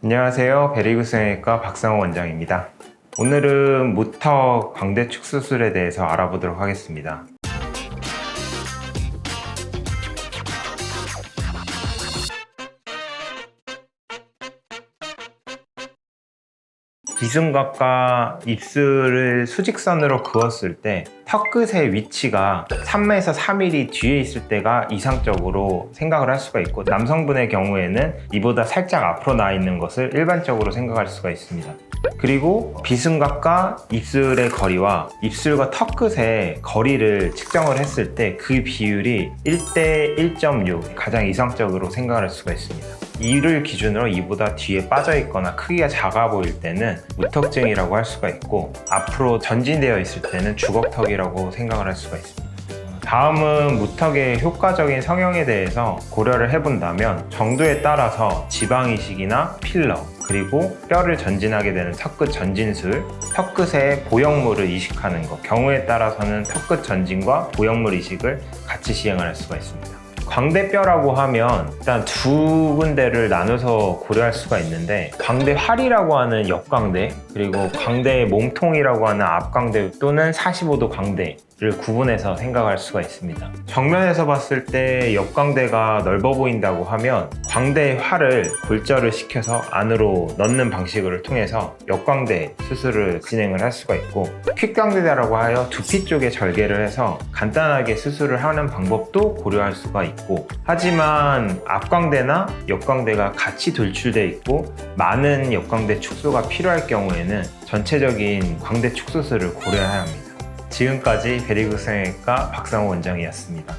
안녕하세요. 베리그 성형외과 박상호 원장입니다. 오늘은 무턱 광대축 수술에 대해서 알아보도록 하겠습니다. 비승각과 입술을 수직선으로 그었을 때 턱 끝의 위치가 3에서 3mm 뒤에 있을 때가 이상적으로 생각을 할 수가 있고 남성분의 경우에는 이보다 살짝 앞으로 나 있는 것을 일반적으로 생각할 수가 있습니다. 그리고 비승각과 입술의 거리와 입술과 턱 끝의 거리를 측정을 했을 때 그 비율이 1대 1.6 가장 이상적으로 생각할 수가 있습니다. 이를 기준으로 이보다 뒤에 빠져 있거나 크기가 작아 보일 때는 무턱증이라고 할 수가 있고 앞으로 전진되어 있을 때는 주걱턱이라고 생각을 할 수가 있습니다. 다음은 무턱의 효과적인 성형에 대해서 고려를 해본다면 정도에 따라서 지방 이식이나 필러 그리고 뼈를 전진하게 되는 턱끝 전진술, 턱끝에 보형물을 이식하는 것 경우에 따라서는 턱끝 전진과 보형물 이식을 같이 시행을 할 수가 있습니다. 광대뼈라고 하면 일단 두 군데를 나눠서 고려할 수가 있는데 광대활이라고 하는 옆광대 그리고 광대 몸통이라고 하는 앞광대 또는 45도 광대 를 구분해서 생각할 수가 있습니다. 정면에서 봤을 때 옆광대가 넓어 보인다고 하면 광대활을 골절을 시켜서 안으로 넣는 방식을 통해서 옆광대 수술을 진행을 할 수가 있고 퀵광대라고 하여 두피 쪽에 절개를 해서 간단하게 수술을 하는 방법도 고려할 수가 있고 하지만 앞광대나 옆광대가 같이 돌출돼 있고 많은 옆광대 축소가 필요할 경우에는 전체적인 광대 축소술을 고려해야 합니다. 지금까지 베리그생외과 박상호 원장이었습니다.